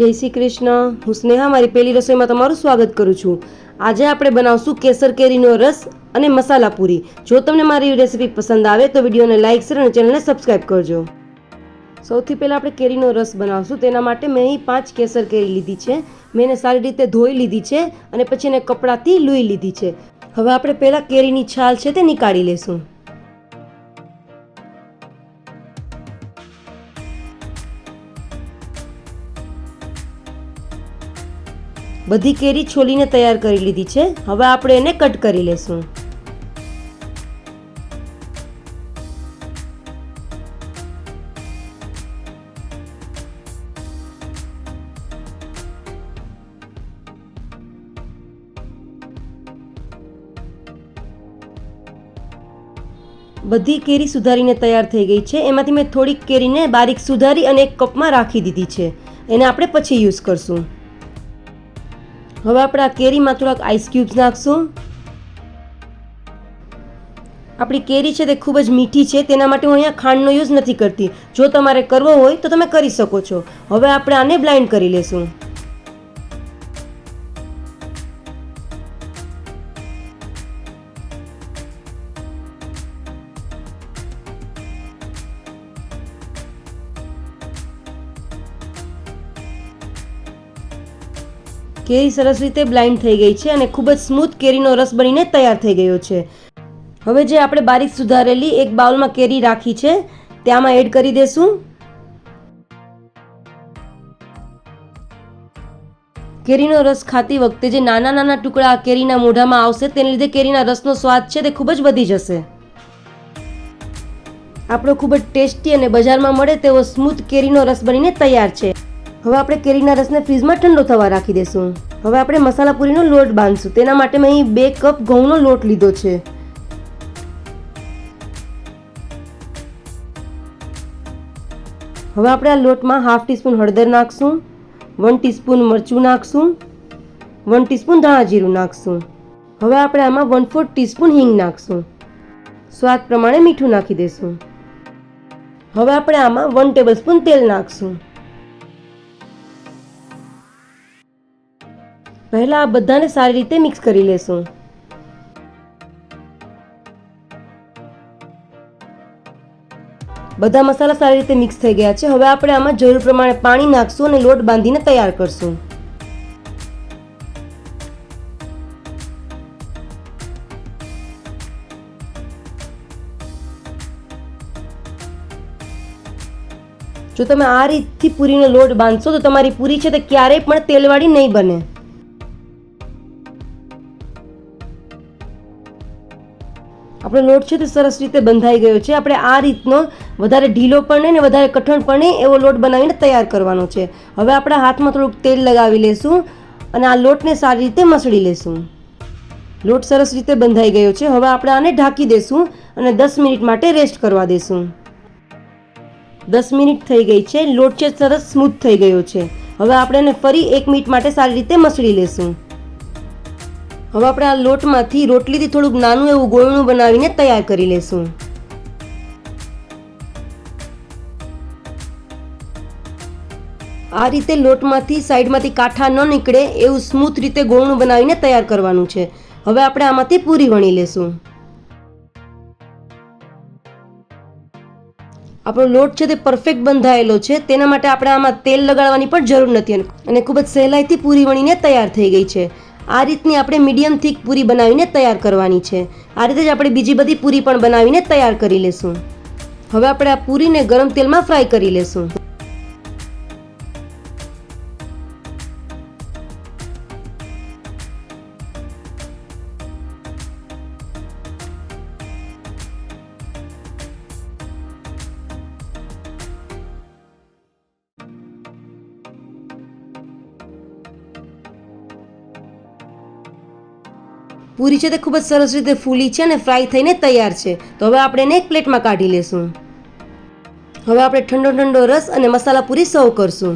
જય શ્રી કૃષ્ણ. હું સ્નેહા, મારી પહેલી રસોઈમાં તમારું સ્વાગત કરું છું. આજે આપણે બનાવશું કેસર કેરીનો રસ અને મસાલા પૂરી. જો તમને મારી રેસીપી પસંદ આવે તો વિડીયોને લાઇક શેર અને ચેનલને સબસ્ક્રાઈબ કરજો. સૌથી પહેલાં આપણે કેરીનો રસ બનાવશું. તેના માટે મેં અહીં પાંચ કેસર કેરી લીધી છે. મેં એને સારી રીતે ધોઈ લીધી છે અને પછી એને કપડાથી લૂઈ લીધી છે. હવે આપણે પહેલાં કેરીની છાલ છે તે નીકાળી લેશું. બધી કેરી છોલીને તૈયાર કરી લીધી છે. હવે આપણે એને કટ કરી લેશું. બધી કેરી સુધારીને તૈયાર થઈ ગઈ છે. એમાંથી મેં થોડીક કેરીને બારીક સુધારી અને એક કપમાં રાખી દીધી છે. એને આપણે પછી યુઝ કરશું. હવે આપણે આ કેરીમાં થોડાક આઈસ ક્યુબ્સ નાખશું. આપણી કેરી છે તે ખૂબ જ મીઠી છે, તેના માટે હું અહીંયા ખાંડનો યુઝ નથી કરતી. જો તમારે કરવો હોય તો તમે કરી શકો છો. હવે આપણે આને બ્લાઇન્ડ કરી લેશું. કેરી સરસ રીતે બ્લાઇન્ડ થઈ ગઈ છે અને ખૂબ જ સ્મૂથ કેરીનો રસ બનીને તૈયાર થઈ ગયો છે. હવે જે આપણે બારીક સુધારેલી એક બાઉલમાં કેરી રાખી છે, ત્યાંમાં એડ કરી દેશું. કેરીનો રસ ખાતી વખતે જે નાના નાના ટુકડા કેરીના મોઢામાં આવશે, તેને લીધે કેરીના રસનો સ્વાદ છે તે ખૂબ જ વધી જશે. આપણો ખૂબ જ ટેસ્ટી અને બજારમાં મળે તેવો સ્મૂથ કેરીનો રસ બનીને તૈયાર છે. હવે આપણે કેરીના રસને ફ્રીજમાં ઠંડો થવા રાખી દેશું. હવે આપણે મસાલા પૂરીનો લોટ બાંધશું. તેના માટે મેં અહીં બે કપ ઘઉંનો લોટ લીધો છે. હવે આપણે આ લોટમાં હાફ ટીસ્પૂન હળદર નાખશું, વન ટીસ્પૂન મરચું નાખશું, વન ટીસ્પૂન ધાણા જીરું નાખશું. હવે આપણે આમાં વન ફોર્થ ટીસ્પૂન હિંગ નાખશું. સ્વાદ પ્રમાણે મીઠું નાખી દઈશું હવે આપણે આમાં વન ટેબલ સ્પૂન તેલ નાખશું. પહેલાં આ બધાને સારી રીતે મિક્સ કરી લેશું. બધા મસાલા સારી રીતે મિક્સ થઈ ગયા છે. હવે આપણે આમાં જરૂર પ્રમાણે પાણી નાખશું અને લોટ બાંધીને તૈયાર કરશું. જો તમે આ રીતથી પૂરીનો લોટ બાંધશો તો તમારી પૂરી છે તે ક્યારેય પણ તેલવાળી નહીં બને. આપણો લોટ છે તે સરસ રીતે બંધાઈ ગયો છે. આપણે આ રીતનો વધારે ઢીલો પણ નહીં ને વધારે કઠણ પણ નહીં એવો લોટ બનાવીને તૈયાર કરવાનો છે. હવે આપણે હાથમાં થોડુંક તેલ લગાવી લેશું અને આ લોટને સારી રીતે મસળી લેશું. લોટ સરસ રીતે બંધાઈ ગયો છે. હવે આપણે આને ઢાંકી દેશું અને દસ મિનિટ માટે રેસ્ટ કરવા દેશું. દસ મિનિટ થઈ ગઈ છે. લોટ છે સરસ સ્મૂથ થઈ ગયો છે. હવે આપણે એને ફરી એક મિનિટ માટે સારી રીતે મસળી લેશું. હવે આપણે આ લોટમાંથી રોટલીથી થોડુંક નાનું એવું ગોળણું બનાવીને તૈયાર કરી લેશું. આ રીતે લોટમાંથી સાઈડમાંથી કાંઠા ન નીકળે એવું સ્મૂથ રીતે ગોળણું બનાવીને તૈયાર કરવાનું છે. હવે આપણે આમાંથી પૂરી વણી લેશું. આપણો લોટ છે તે પરફેક્ટ બંધાયેલો છે, તેના માટે આપણે આમાં તેલ લગાડવાની પણ જરૂર નથી અને ખૂબ જ સહેલાઈથી પૂરી વણીને તૈયાર થઈ ગઈ છે. આ રીતની આપણે મીડિયમ થીક પૂરી બનાવીને તૈયાર કરવાની છે. આ રીતે જ આપણે બીજી બધી પૂરી પણ બનાવીને તૈયાર કરી લેશું. હવે આપણે આ પૂરીને ગરમ તેલમાં ફ્રાય કરી લેશું. પૂરી છે તે ખૂબ જ સરસ રીતે ફૂલી છે અને ફ્રાય થઈને તૈયાર છે. તો હવે આપણે એને એક પ્લેટમાં કાઢી લેશું. હવે આપણે ઠંડો ઠંડો રસ અને મસાલા પૂરી સર્વ કરશું.